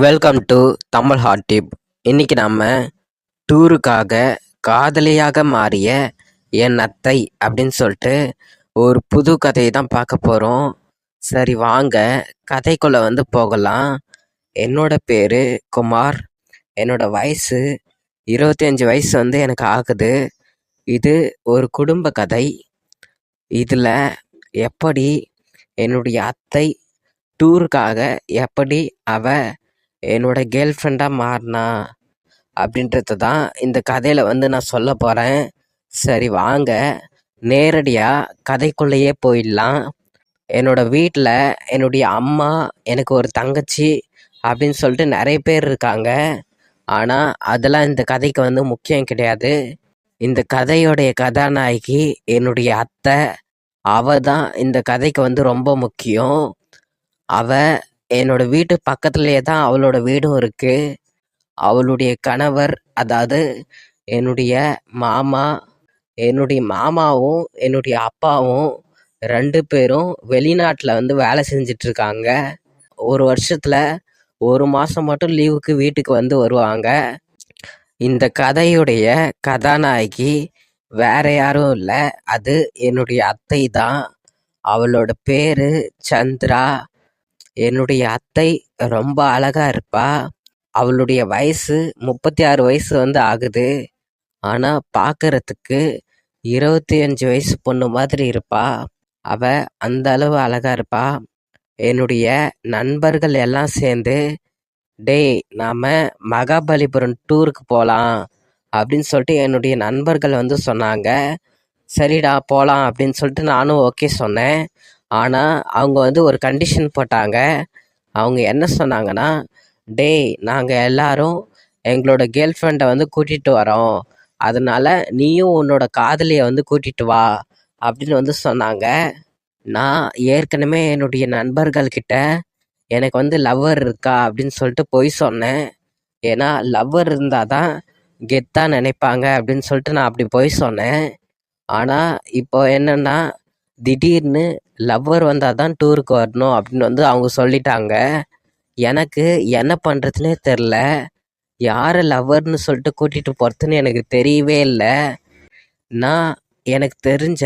Welcome to Tamil hot tip இன்னைக்கு நம்ம டூருக்காக காதலியாக மாறிய என் அத்தை அப்படின்னு சொல்லிட்டு ஒரு புது கதையை தான் பார்க்க போகிறோம் சரி வாங்க. கதைக்குள்ளே வந்து போகலாம். என்னோட பேர் குமார். என்னோட வயசு இருபத்தஞ்சி வயசு வந்து எனக்கு ஆகுது. இது ஒரு குடும்ப கதை. இதில் எப்படி என்னுடைய அத்தை டூருக்காக எப்படி அவ என்னோட கேர்ள் ஃப்ரெண்டாக மாறினா அப்படின்றது தான் இந்த கதையில் வந்து நான் சொல்ல போகிறேன் சரி வாங்க. நேரடியாக கதைக்குள்ளேயே போயிடலாம். என்னோட வீட்டில் என்னுடைய அம்மா எனக்கு ஒரு தங்கச்சி அப்படின்னு சொல்லிட்டு நிறைய பேர் இருக்காங்க. ஆனால் அதெல்லாம் இந்த கதைக்கு வந்து முக்கியம் கிடையாது. இந்த கதையோடைய கதாநாயகி என்னுடைய அத்தை. அவ தான் இந்த கதைக்கு வந்து ரொம்ப முக்கியம். அவ என்னோட வீட்டு பக்கத்துலேயே தான் அவளோட வீடும் இருக்கு. அவளுடைய கணவர் அதாவது என்னுடைய மாமா என்னுடைய மாமாவும் என்னுடைய அப்பாவும் ரெண்டு பேரும் வெளிநாட்டில் வந்து வேலை செஞ்சிட்ருக்காங்க. ஒரு வருஷத்தில் ஒரு மாதம் மட்டும் லீவுக்கு வீட்டுக்கு வந்து வருவாங்க. இந்த கதையுடைய கதாநாயகி வேற யாரும் இல்லை. அது என்னுடைய அத்தை தான் அவளோட பேரு சந்திரா. என்னுடைய அத்தை ரொம்ப அழகா இருப்பா. அவளுடைய வயசு முப்பத்தி ஆறு வயசு வந்து ஆகுது. ஆனா பார்க்கறதுக்கு இருபத்தி அஞ்சு வயசு பொண்ணு மாதிரி இருப்பா. அவ அந்த அளவு அழகா இருப்பா. என்னுடைய நண்பர்கள் எல்லாம் சேர்ந்து டேய் நாம மகாபலிபுரம் டூருக்கு போகலாம் அப்படின்னு சொல்லிட்டு என்னுடைய நண்பர்கள் வந்து சொன்னாங்க. சரிடா போகலாம் அப்படின்னு சொல்லிட்டு நானும் ஓகே சொன்னேன். ஆனால் அவங்க வந்து ஒரு கண்டிஷன் போட்டாங்க. அவங்க என்ன சொன்னாங்கன்னா டேய் நாங்கள் எல்லாரும் எங்களோட கேர்ள் ஃப்ரெண்டை வந்து கூட்டிகிட்டு வரோம். அதனால் நீயும் உன்னோட காதலியை வந்து கூட்டிகிட்டு வா அப்படின்னு வந்து சொன்னாங்க. நான் ஏற்கனவே என்னுடைய நண்பர்கள்கிட்ட எனக்கு வந்து லவ்வர் இருக்கா? அப்படின்னு சொல்லிட்டு போய் சொன்னேன். ஏன்னா லவ்வர் இருந்தால் தான் கெத்தாக நினைப்பாங்க அப்படின்னு சொல்லிட்டு நான் அப்படி போய் சொன்னேன். ஆனால் இப்போ என்னென்னா திடீர்னு லவ்வர் வந்தால் தான் டூருக்கு வரணும் அப்படின்னு வந்து அவங்க சொல்லிட்டாங்க. எனக்கு என்ன பண்ணுறதுனே தெரில யாரை லவ்வர்னு சொல்லிட்டு கூட்டிகிட்டு போகிறதுன்னு எனக்கு தெரியவே இல்லை. நான் எனக்கு தெரிஞ்ச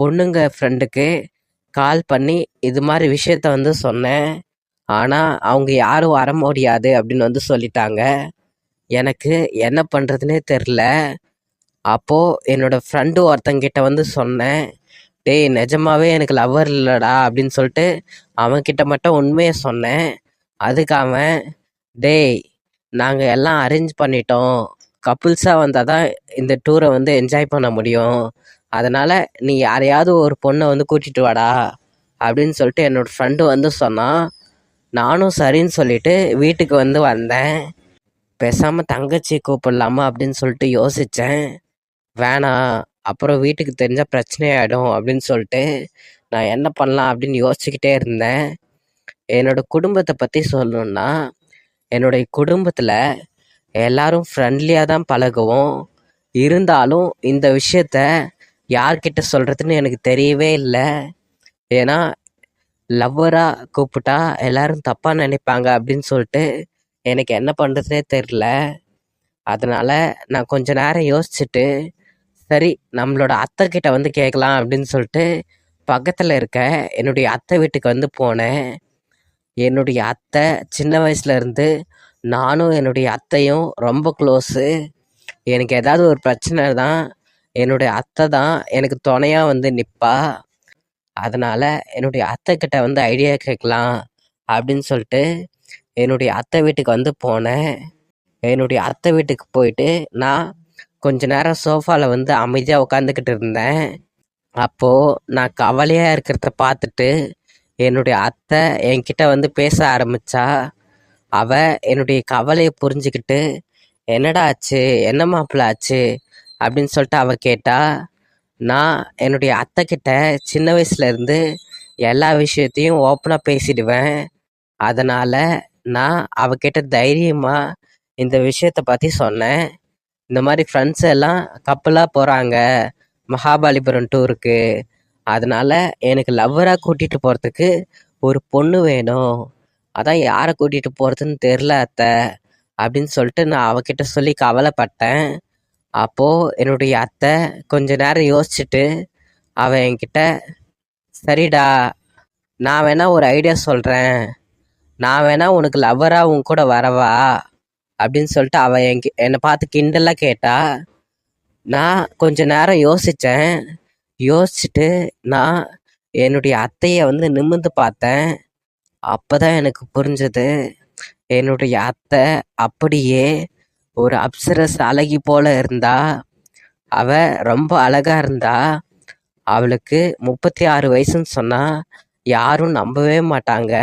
பொண்ணுங்க ஃப்ரெண்டுக்கு கால் பண்ணி இது மாதிரி விஷயத்த வந்து சொன்னேன். ஆனால் அவங்க யாரும் வர முடியாது அப்படின்னு வந்து சொல்லிட்டாங்க. எனக்கு என்ன பண்ணுறதுனே தெரில அப்போது என்னோடய ஃப்ரெண்டு ஒருத்தங்கிட்ட வந்து சொன்னேன். டேய் நிஜமாவே எனக்கு லவ்வர் இல்லைடா அப்படின்னு சொல்லிட்டு அவன்கிட்ட மட்டும் உண்மையை சொன்னேன். அதுக்கு அவன் டேய் நாங்கள் எல்லாம் அரேஞ்ச் பண்ணிட்டோம். கப்புள்ஸாக வந்தால் தான் இந்த டூரை வந்து என்ஜாய் பண்ண முடியும். அதனால் நீ யாரையாவது ஒரு பொண்ணை வந்து கூட்டிகிட்டு வாடா. அப்படின்னு சொல்லிட்டு என்னோடய ஃப்ரெண்டு வந்து சொன்னான். நானும் சரின்னு சொல்லிட்டு வீட்டுக்கு வந்து வந்தேன். பேசாமல் தங்கச்சி கூப்பிடலாமா அப்படின்னு சொல்லிட்டு யோசித்தேன் வேணாம் அப்புறம் வீட்டுக்கு தெரிஞ்சால் பிரச்சனையாயிடும் அப்படின்னு சொல்லிட்டு நான் என்ன பண்ணலாம் அப்படின்னு யோசிச்சுக்கிட்டே இருந்தேன். என்னோட குடும்பத்தை பற்றி சொல்லணுன்னா என்னுடைய குடும்பத்தில் எல்லாரும் ஃப்ரெண்ட்லியாக தான் பழகுவோம். இருந்தாலும் இந்த விஷயத்த யார்கிட்ட சொல்கிறதுன்னு எனக்கு தெரியவே இல்லை. ஏன்னா லவ்வராக கூப்பிட்டா எல்லாரும் தப்பாக நினைப்பாங்க அப்படின்னு சொல்லிட்டு எனக்கு என்ன பண்ணுறதுனே தெரில அதனால் நான் கொஞ்ச நேரம் யோசிச்சுட்டு சரி நம்மளோட அத்தை கிட்ட வந்து கேட்கலாம் அப்படின்னு சொல்லிட்டு பக்கத்தில் இருக்க என்னுடைய அத்தை வீட்டுக்கு வந்து போனேன். என்னுடைய அத்தை சின்ன வயசுலேருந்து நானும் என்னுடைய அத்தையும் ரொம்ப க்ளோஸு எனக்கு ஏதாவது ஒரு பிரச்சனை தான் என்னுடைய அத்தை தான் எனக்கு துணையாக வந்து நிற்பா அதனால் என்னுடைய அத்தை கிட்ட வந்து ஐடியா கேட்கலாம் அப்படின்னு சொல்லிட்டு என்னுடைய அத்தை வீட்டுக்கு வந்து போனேன். என்னுடைய அத்தை வீட்டுக்கு போயிட்டு நான் கொஞ்ச நேரம் சோஃபாவில் வந்து அமைதியாக உட்காந்துக்கிட்டு இருந்தேன். அப்போது நான் கவலையாக இருக்கிறத பார்த்துட்டு என்னுடைய அத்தை என்கிட்ட வந்து பேச ஆரம்பித்தா அவ என்னுடைய கவலையை புரிஞ்சுக்கிட்டு என்னடா ஆச்சு? என்ன மாப்பிள்ள ஆச்சு? அப்படின்னு சொல்லிட்டு அவள் கேட்டா நான் என்னுடைய அத்தை கிட்ட சின்ன வயசுலேருந்து எல்லா விஷயத்தையும் ஓப்பனாக பேசிடுவேன். அதனால் நான் அவகிட்ட தைரியமாக இந்த விஷயத்தை பற்றி சொன்னேன். இந்த மாதிரி ஃப்ரெண்ட்ஸ் எல்லாம் கப்பலாக போகிறாங்க மகாபலிபுரம் டூருக்கு அதனால் எனக்கு லவ்வராக கூட்டிகிட்டு போகிறதுக்கு ஒரு பொண்ணு வேணும். அதான் யாரை கூட்டிகிட்டு போகிறதுன்னு தெரில அத்தை. அப்படின்னு சொல்லிட்டு நான் அவகிட்ட சொல்லி கவலைப்பட்டேன். அப்போது என்னுடைய அத்தை கொஞ்ச நேரம் யோசிச்சுட்டு அவன் என்கிட்ட சரிடா நான் வேணா ஒரு ஐடியா சொல்கிறேன் நான் வேணா உனக்கு லவ்வராக உன் கூட வரவா? அப்படின்னு சொல்லிட்டு அவ என் என்னை பார்த்து கிண்டலாக கேட்டா நான் கொஞ்ச நேரம் யோசித்தேன் யோசிச்சுட்டு நான் என்னுடைய அத்தையை வந்து நிமிர்ந்து பார்த்தேன். அப்போ தான் எனக்கு புரிஞ்சது. என்னுடைய அத்தை அப்படியே ஒரு அப்சரஸ் அழகி போல இருந்தா அவ ரொம்ப அழகா இருந்தா அவளுக்கு முப்பத்தி ஆறு வயசுன்னு சொன்னா யாரும் நம்பவே மாட்டாங்க.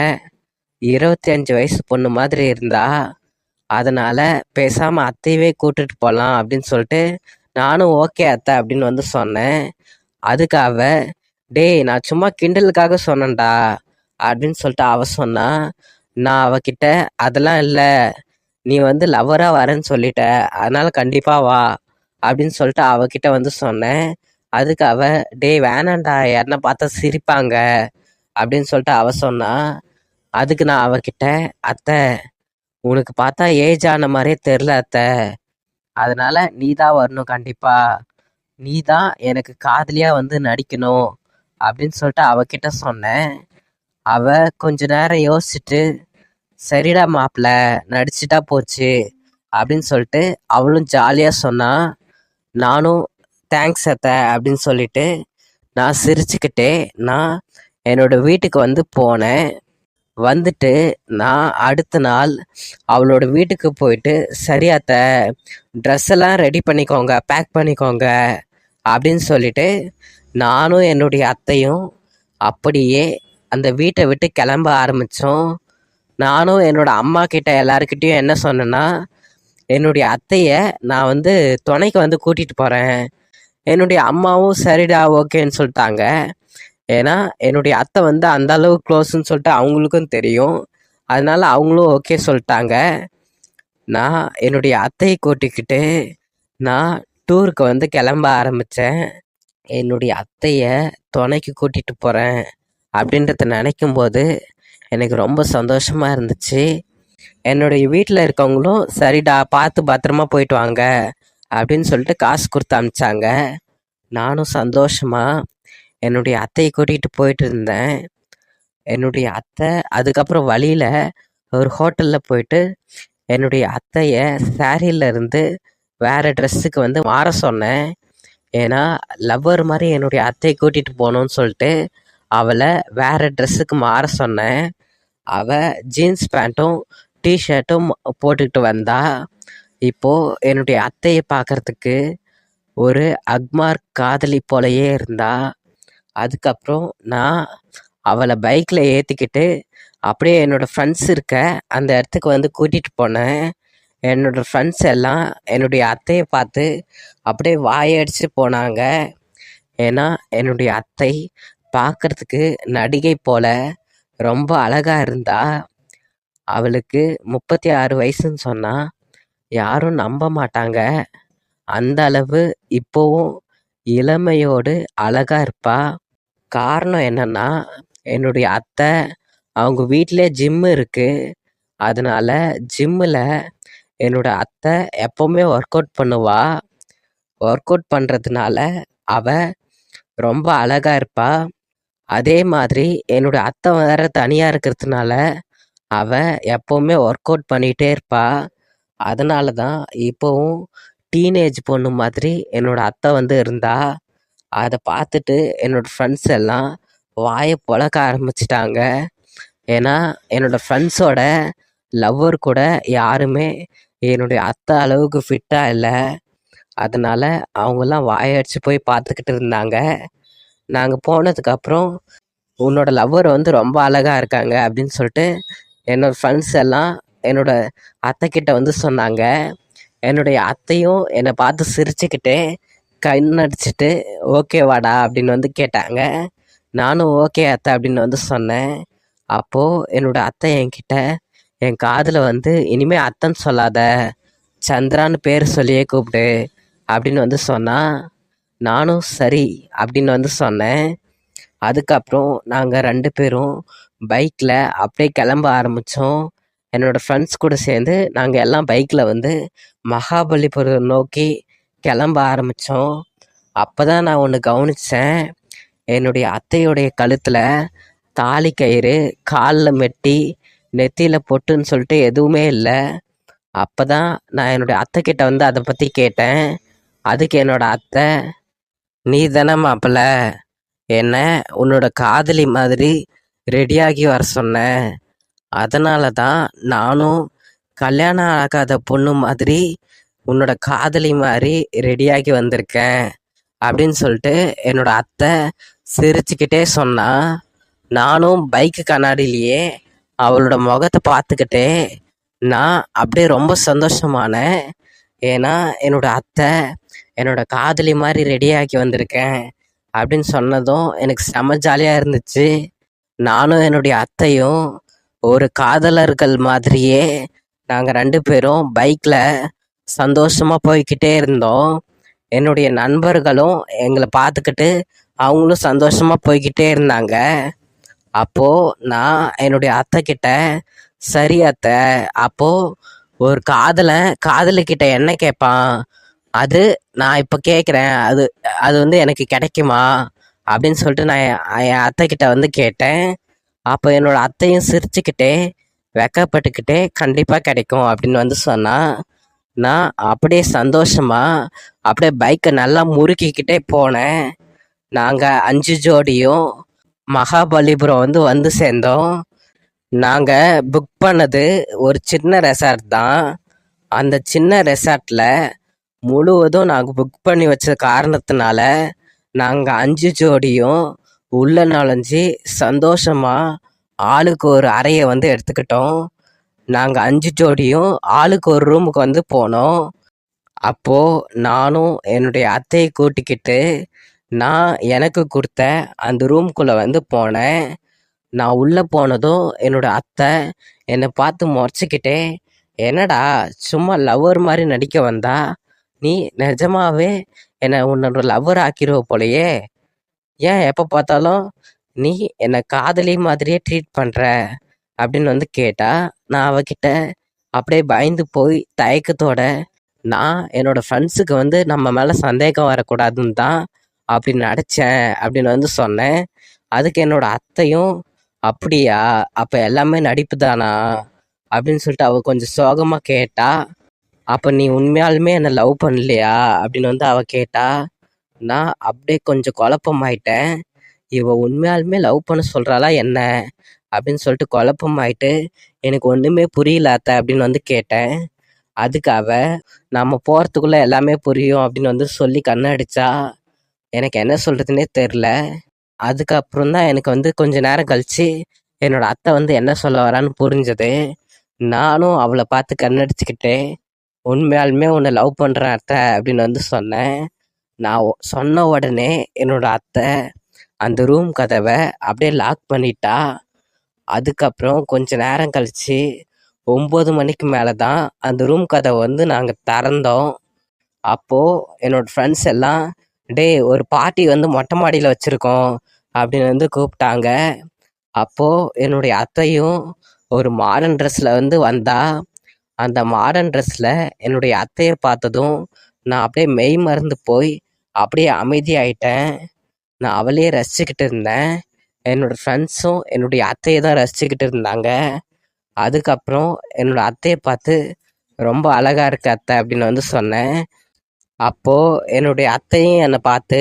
இருபத்தி அஞ்சு வயசு பொண்ணு மாதிரி இருந்தா அதனால பேசாம அத்தையவே கூட்டிட்டு போகலாம் அப்படின்னு சொல்லிட்டு நானும் ஓகே அத்தை அப்படின்னு வந்து சொன்னேன். அதுக்காக டேய் நான் சும்மா கிண்டலுக்காக சொன்னேன்டா அப்படின்னு சொல்லிட்டு அவ சொன்னா. நான் அவகிட்ட அதெல்லாம் இல்லை. நீ வந்து லவ்வராக வரேன்னு சொல்லிட்ட. அதனால கண்டிப்பா வா அப்படின்னு சொல்லிட்டு அவகிட்ட வந்து சொன்னேன். அதுக்கு அவ டேய் வேணாண்டா யாருன்னா பார்த்தா சிரிப்பாங்க அப்படின்னு சொல்லிட்டு அவ சொன்னா. அதுக்கு நான் அவகிட்ட அத்தை உனக்கு பார்த்தா ஏஜ் ஆன மாதிரியே தெரில அத்தை. அதனால நீ தான் வரணும் கண்டிப்பா. நீ தான் எனக்கு காதலியா வந்து நடிக்கணும் அப்படின்னு சொல்லிட்டு அவகிட்ட சொன்னேன். அவ கொஞ்ச நேரம் யோசிச்சுட்டு சரிடா மாப்பிள்ள நடிச்சுட்டா போச்சு அப்படின்னு சொல்லிட்டு அவளும் ஜாலியாக சொன்னா நானும் தேங்க்ஸ் அத்தை அப்படின்னு சொல்லிட்டு நான் சிரிச்சுக்கிட்டே நான் என்னோட வீட்டுக்கு வந்து போனேன். வந்துட்டு நான் அடுத்த நாள் அவளோட வீட்டுக்கு போயிட்டு சரியாத்த ட்ரெஸ் எல்லாம் ரெடி பண்ணிக்கோங்க பேக் பண்ணிக்கோங்க அப்படின்னு சொல்லிட்டு நானும் என்னுடைய அத்தையும் அப்படியே அந்த வீட்டை விட்டு கிளம்ப ஆரம்பித்தோம் நானும் என்னோட அம்மா கிட்ட எல்லாருக்கிட்டேயும் என்ன சொன்னேன்னா என்னுடைய அத்தையை நான் வந்து துணைக்கு வந்து கூட்டிகிட்டு போகிறேன் என்னுடைய அம்மாவும் சரிடா ஓகேன்னு சொல்லிட்டாங்க. ஏன்னா என்னுடைய அத்தை வந்து அந்த அளவு க்ளோஸ்ன்னு சொல்லிட்டு அவங்களுக்கும் தெரியும். அதனால அவங்களும் ஓகே சொல்லிட்டாங்க. நான் என்னுடைய அத்தையை கூட்டிக்கிட்டு நான் டூருக்கு வந்து கிளம்ப ஆரம்பித்தேன் என்னுடைய அத்தையை துணைக்கு கூட்டிகிட்டு போகிறேன் அப்படின்றத நினைக்கும் போது எனக்கு ரொம்ப சந்தோஷமாக இருந்துச்சு. என்னுடைய வீட்டில் இருக்கவங்களும் சரிடா பார்த்து பத்திரமா போயிட்டு வாங்க அப்படின்னு சொல்லிட்டு காசு கொடுத்து அனுப்பிச்சாங்க நானும் சந்தோஷமாக என்னுடைய அத்தையை கூட்டிகிட்டு போயிட்டு இருந்தேன். என்னுடைய அத்தை அதுக்கப்புறம் வழியில் ஒரு ஹோட்டலில் போயிட்டு என்னுடைய அத்தையை சாரியில இருந்து வேறு ட்ரெஸ்ஸுக்கு வந்து மாற சொன்னேன். ஏன்னா லவ்வர் மாதிரி என்னுடைய அத்தையை கூட்டிகிட்டு போகணும்னு சொல்லிட்டு அவளை வேறு ட்ரெஸ்ஸுக்கு மாற சொன்னேன். அவள் ஜீன்ஸ் பேண்ட்டும் டிஷர்ட்டும் போட்டுக்கிட்டு வந்தா. இப்போது என்னுடைய அத்தையை பார்க்கறதுக்கு ஒரு அக்மார்க் காதலி போலயே இருந்தா. அதுக்கப்புறம் நான் அவளை பைக்கில் ஏற்றிக்கிட்டு அப்படியே என்னோடய ஃப்ரெண்ட்ஸ் இருக்க அந்த இடத்துக்கு வந்து கூட்டிகிட்டு போனேன். என்னோடய ஃப்ரெண்ட்ஸ் எல்லாம் என்னுடைய அத்தையை பார்த்து அப்படியே வாயடிச்சு போனாங்க. ஏன்னா என்னுடைய அத்தை பார்க்கறதுக்கு நடிகை போல ரொம்ப அழகாக இருந்தா அவளுக்கு முப்பத்தி ஆறு வயசுன்னு சொன்னால் யாரும் நம்ப மாட்டாங்க. அந்த அளவு இப்போவும் இளமையோடு அழகா இருப்பாள் காரணம் என்னன்னா என்னுடைய அத்தை அவங்க வீட்டிலே ஜிம்மு இருக்கு. அதனால ஜிம்மில் என்னோட அத்தை எப்போவுமே ஒர்க் அவுட் பண்ணுவா. ஒர்க் அவுட் பண்ணுறதுனால அவ ரொம்ப அழகாக இருப்பா. அதே மாதிரி என்னோட அத்தை வேற தனியாக இருக்கிறதுனால அவ எப்போவுமே ஒர்க் அவுட் பண்ணிகிட்டே இருப்பா. அதனால தான் இப்போவும் டீனேஜ் பொண்ணு மாதிரி என்னோட அத்தை வந்து இருந்தா அதை பார்த்துட்டு என்னோடய ஃப்ரெண்ட்ஸ் எல்லாம் வாயை பொழக்க ஆரம்பிச்சிட்டாங்க. ஏன்னா என்னோடய ஃப்ரெண்ட்ஸோட லவ்வர் கூட யாருமே என்னுடைய அத்தை அளவுக்கு ஃபிட்டாக இல்லை. அதனால் அவங்கெல்லாம் வாயடிச்சு போய் பார்த்துக்கிட்டு இருந்தாங்க. நாங்கள் போனதுக்கப்புறம் உன்னோட லவ்வர் வந்து ரொம்ப அழகாக இருக்காங்க அப்படின்னு சொல்லிட்டு என்னோடய ஃப்ரெண்ட்ஸ் எல்லாம் என்னோட அத்தைக்கிட்ட வந்து சொன்னாங்க. என்னுடைய அத்தையும் என்னை பார்த்து சிரிச்சுக்கிட்டே கண்ணடிச்சிட்டு ஓகே வாடா அப்படின்னு வந்து கேட்டாங்க. நானும் ஓகே அத்தை அப்படின்னு வந்து சொன்னேன். அப்போது என்னோட அத்தை என்கிட்ட என் காதில் வந்து இனிமே அத்தைன்னு சொல்லாத சந்திரான்னு பேர் சொல்லியே கூப்பிடு அப்படின்னு வந்து சொன்னால் நானும் சரி அப்படின்னு வந்து சொன்னேன். அதுக்கப்புறம் நாங்கள் ரெண்டு பேரும் பைக்கில் அப்படியே கிளம்ப ஆரம்பித்தோம் என்னோடய ஃப்ரெண்ட்ஸ் கூட சேர்ந்து நாங்கள் எல்லாம் பைக்கில் வந்து மகாபலிபுரம் நோக்கி கிளம்ப ஆரம்பித்தோம் அப்போ தான் நான் ஒன்று கவனித்தேன் என்னுடைய அத்தையுடைய கழுத்தில் தாலி கயிறு காலில் மெட்டி நெத்தியில் பொட்டுன்னு சொல்லிட்டு எதுவுமே இல்லை. அப்போ தான் நான் என்னுடைய அத்தை கிட்ட வந்து அதை பற்றி கேட்டேன். அதுக்கு என்னோடய அத்தை நீ தானே மாப்பிள்ள என்ன உன்னோட காதலி மாதிரி ரெடியாகி வர சொன்னேன் அதனால தான் நானும் கல்யாணம் ஆகாத பொண்ணு மாதிரி உன்னோட காதலி மாதிரி ரெடியாகி வந்திருக்கேன் அப்படின்னு சொல்லிட்டு என்னோட அத்தை சிரிச்சுக்கிட்டே சொன்னா நானும் பைக்கு கண்ணாடியிலேயே அவளோட முகத்தை பார்த்துக்கிட்டே நான் அப்படியே ரொம்ப சந்தோஷமானேன். ஏன்னா என்னோட அத்தை என்னோட காதலி மாதிரி ரெடியாகி வந்திருக்கேன் அப்படின்னு சொன்னதும் எனக்கு செம ஜாலியாக இருந்துச்சு. நானும் என்னுடைய அத்தையும் ஒரு காதலர்கள் மாதிரியே நாங்கள் ரெண்டு பேரும் பைக்கில் சந்தோஷமாக போய்கிட்டே இருந்தோம். என்னுடைய நண்பர்களும் எங்களை பார்த்துக்கிட்டு அவங்களும் சந்தோஷமாக போய்க்கிட்டே இருந்தாங்க. அப்போது நான் என்னுடைய அத்தை கிட்ட சரி அத்தை அப்போது ஒரு காதலன் காதலிக்கிட்ட என்ன கேட்பான் அது நான் இப்போ கேட்குறேன் அது அது வந்து எனக்கு கிடைக்குமா? அப்படின்னு சொல்லிட்டு நான் என் அத்தைக்கிட்ட வந்து கேட்டேன். அப்போ என்னோட அத்தையும் சிரிச்சுக்கிட்டே வெக்கப்பட்டுக்கிட்டே கண்டிப்பாக கிடைக்கும் அப்படின்னு வந்து சொன்னான் நான் அப்படியே சந்தோஷமா அப்படியே பைக்கை நல்லா முறுக்கிக்கிட்டே போனேன். நாங்கள் அஞ்சு ஜோடியும் மகாபலிபுரம் வந்து வந்து சேர்ந்தோம். நாங்கள் புக் பண்ணது ஒரு சின்ன ரெசார்ட் தான். அந்த சின்ன ரெசார்ட்டில் முழுவதும் நாங்கள் புக் பண்ணி வச்ச காரணத்தினால நாங்கள் அஞ்சு ஜோடியும் உள்ள நுழைஞ்சி சந்தோஷமாக ஆளுக்கு ஒரு அறையை வந்து எடுத்துக்கிட்டோம். நாங்கள் அஞ்சு ஜோடியும் ஆளுக்கு ஒரு ரூமுக்கு வந்து போனோம். அப்போது நானும் என்னுடைய அத்தையை கூட்டிக்கிட்டு நான் எனக்கு கொடுத்த அந்த ரூம்குள்ளே வந்து போனேன். நான் உள்ளே போனதும் என்னோட அத்தை என்னை பார்த்து முறைச்சிக்கிட்டே என்னடா சும்மா லவ்வர் மாதிரி நடிக்க வந்தா? நீ நிஜமாவே என்னை உன்னோட லவ்வர் ஆக்கிடுவ போலையே. ஏன் எப்போ பார்த்தாலும் நீ என்னை காதலி மாதிரியே ட்ரீட் பண்ணுற அப்படின்னு வந்து கேட்டா நான் அவகிட்ட அப்படியே பயந்து போய் தயக்கத்தோட நான் என்னோட ஃப்ரெண்ட்ஸுக்கு வந்து நம்ம மேலே சந்தேகம் வரக்கூடாதுன்னு தான் அப்படி நடித்தேன் அப்படின்னு வந்து சொன்னேன். அதுக்கு என்னோட அத்தையும் அப்படியா? அப்போ எல்லாமே நடிப்பு தானா? அப்படின்னு சொல்லிட்டு அவள் கொஞ்சம் சோகமாக கேட்டா அப்போ நீ உண்மையாலுமே என்னை லவ் பண்ணலையா? அப்படின்னு வந்து அவள் கேட்டா நான் அப்படியே கொஞ்சம் குழப்பமாயிட்டேன். இவள் உண்மையாலுமே லவ் பண்ண சொல்கிறாளா என்ன? அப்படின்னு சொல்லிட்டு குழப்பமாயிட்டு எனக்கு ஒன்றுமே புரியல அத்தை அப்படின்னு வந்து கேட்டேன். அதுக்கு அவ நம்ம போகிறதுக்குள்ளே எல்லாமே புரியும் அப்படின்னு வந்து சொல்லி கண்ணடிச்சா எனக்கு என்ன சொல்கிறதுனே தெரில அதுக்கப்புறம் தான் எனக்கு வந்து கொஞ்ச நேரம் கழிச்சு என்னோட அத்தை வந்து என்ன சொல்ல வரான்னு புரிஞ்சது. நானும் அவளை பார்த்து கண்ணடிச்சுக்கிட்டே உண்மையாலுமே உன்னை லவ் பண்ணுறேன் அத்தை அப்படின்னு வந்து சொன்னேன். நான் சொன்ன உடனே என்னோட அத்தை அந்த ரூம் கதவை அப்படியே லாக் பண்ணிட்டா அதுக்கப்புறம் கொஞ்ச நேரம் கழித்து ஒம்பது மணிக்கு மேலே தான் அந்த ரூம் கதவை வந்து நாங்கள் திறந்தோம். அப்போது என்னோடய ஃப்ரெண்ட்ஸ் எல்லாம் டேய் ஒரு பார்ட்டி வந்து மொட்டை மாடியில் வச்சுருக்கோம் அப்படின்னு வந்து கூப்பிட்டாங்க. அப்போது என்னுடைய அத்தையும் ஒரு மாடர்ன் ட்ரெஸ்ஸில் வந்து வந்தா. அந்த மாடர்ன் ட்ரெஸ்ஸில் என்னுடைய அத்தையை பார்த்ததும் நான் அப்படியே மெய் மறந்து போய் அப்படியே அமைதியாயிட்டேன். நான் அவளையே ரசிச்சுக்கிட்டு இருந்தேன். என்னோடய ஃப்ரெண்ட்ஸும் என்னுடைய அத்தையை தான் ரசிச்சுக்கிட்டு இருந்தாங்க. அதுக்கப்புறம் என்னோட அத்தையை பார்த்து ரொம்ப அழகாக இருக்கு அத்தை அப்படின்னு வந்து சொன்னேன். அப்போது என்னுடைய அத்தையும் என்னை பார்த்து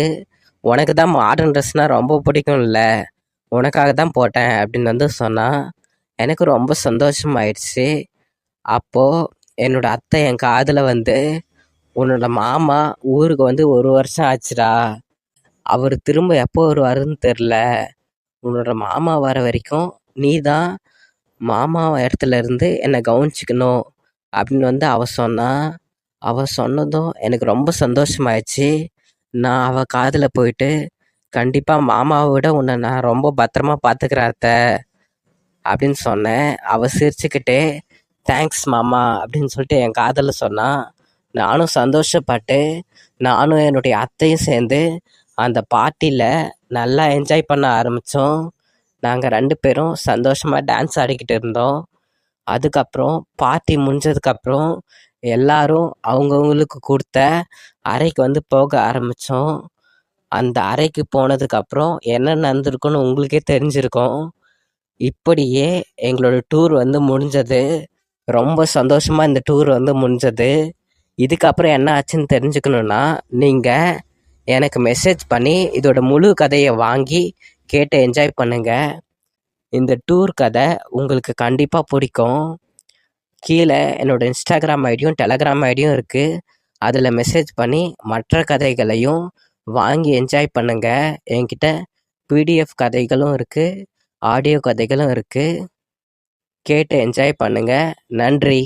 உனக்கு தான் மாடர்ன் ட்ரெஸ்னால் ரொம்ப பிடிக்கும்ல உனக்காக தான் போட்டேன் அப்படின்னு வந்து சொன்னான் எனக்கு ரொம்ப சந்தோஷமாயிடுச்சு அப்போது என்னோட அத்தை என் காதில் வந்து உன்னோட மாமா ஊருக்கு வந்து ஒரு வருஷம் ஆச்சுடா அவர் திரும்ப எப்போ வருவாருன்னு தெரில உன்னோட மாமா வர வரைக்கும் நீ தான் மாமா இடத்துல இருந்து என்னை கவனிச்சிக்கணும் அப்படின்னு வந்து அவ சொன்னா. அவ சொன்னதும் எனக்கு ரொம்ப சந்தோஷமாயிடுச்சு. நான் அவ காதில் போயிட்டு கண்டிப்பாக மாமாவை விட உன்னை நான் ரொம்ப பத்திரமா பார்த்துக்கிறாத்த அத்தை அப்படின்னு சொன்னேன். அவ சிரிச்சுக்கிட்டே தேங்க்ஸ் மாமா அப்படின்னு சொல்லிட்டு என் காதில் சொன்னான் நானும் சந்தோஷப்பட்டு நானும் என்னுடைய அத்தையும் சேர்ந்து அந்த பார்ட்டியில் நல்லா என்ஜாய் பண்ண ஆரம்பித்தோம் நாங்கள் ரெண்டு பேரும் சந்தோஷமாக டான்ஸ் ஆடிக்கிட்டு இருந்தோம். அதுக்கப்புறம் பார்ட்டி முடிஞ்சதுக்கப்புறம் எல்லாரும் அவங்கவுங்களுக்கு கொடுத்த அறைக்கு வந்து போக ஆரம்பித்தோம் அந்த அறைக்கு போனதுக்கப்புறம் என்ன நடந்திருக்குன்னு உங்களுக்கே தெரிஞ்சிருக்கும். இப்படியே எங்களோட டூர் வந்து முடிஞ்சது. ரொம்ப சந்தோஷமாக இந்த டூர் வந்து முடிஞ்சது. இதுக்கப்புறம் என்ன ஆச்சுன்னு தெரிஞ்சுக்கணுன்னா நீங்கள் எனக்கு மெசேஜ் பண்ணி இதோட முழு கதையை வாங்கி கேட்டு என்ஜாய் பண்ணுங்கள் இந்த டூர் கதை உங்களுக்கு கண்டிப்பாக பிடிக்கும். கீழே என்னோட இன்ஸ்டாகிராம் ஐடியும் டெலகிராம் ஐடியும் இருக்குது அதில் மெசேஜ் பண்ணி மற்ற கதைகளையும் வாங்கி என்ஜாய் பண்ணுங்கள் என்கிட்ட பிடிஎஃப் கதைகளும் இருக்குது ஆடியோ கதைகளும் இருக்குது கேட்டு என்ஜாய் பண்ணுங்கள் நன்றி.